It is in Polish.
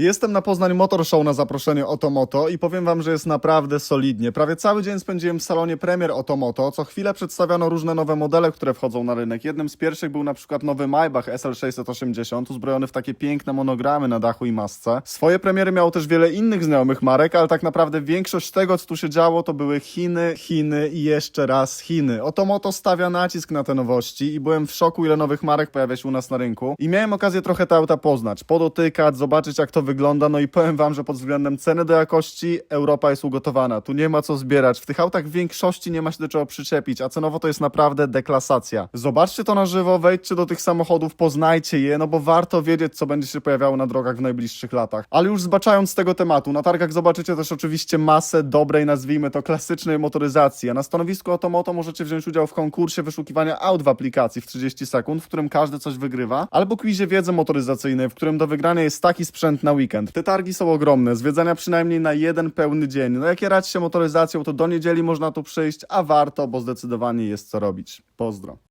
Jestem na Poznań Motor Show na zaproszenie Otomoto i powiem wam, że jest naprawdę solidnie. Prawie cały dzień spędziłem w salonie premier Otomoto. Co chwilę przedstawiano różne nowe modele, które wchodzą na rynek. Jednym z pierwszych był na przykład nowy Maybach SL680, uzbrojony w takie piękne monogramy na dachu i masce. Swoje premiery miało też wiele innych znajomych marek, ale tak naprawdę większość tego, co tu się działo, to były Chiny, Chiny i jeszcze raz Chiny. Otomoto stawia nacisk na te nowości i byłem w szoku, ile nowych marek pojawia się u nas na rynku. I miałem okazję trochę te auta poznać, podotykać, zobaczyć jak to wygląda, no i powiem wam, że pod względem ceny do jakości Europa jest ugotowana. Tu nie ma co zbierać. W tych autach w większości nie ma się do czego przyczepić, a cenowo to jest naprawdę deklasacja. Zobaczcie to na żywo, wejdźcie do tych samochodów, poznajcie je, no bo warto wiedzieć, co będzie się pojawiało na drogach w najbliższych latach. Ale już zbaczając z tego tematu, na targach zobaczycie też oczywiście masę dobrej, nazwijmy to, klasycznej motoryzacji, a na stanowisku Otomoto możecie wziąć udział w konkursie wyszukiwania aut w aplikacji w 30 sekund, w którym każdy coś wygrywa, albo quizie wiedzy motoryzacyjnej, w którym do wygrania jest taki sprzęt na weekend. Te targi są ogromne, zwiedzania przynajmniej na jeden pełny dzień. No jak jarać się motoryzacją, to do niedzieli można tu przyjść, a warto, bo zdecydowanie jest co robić. Pozdro.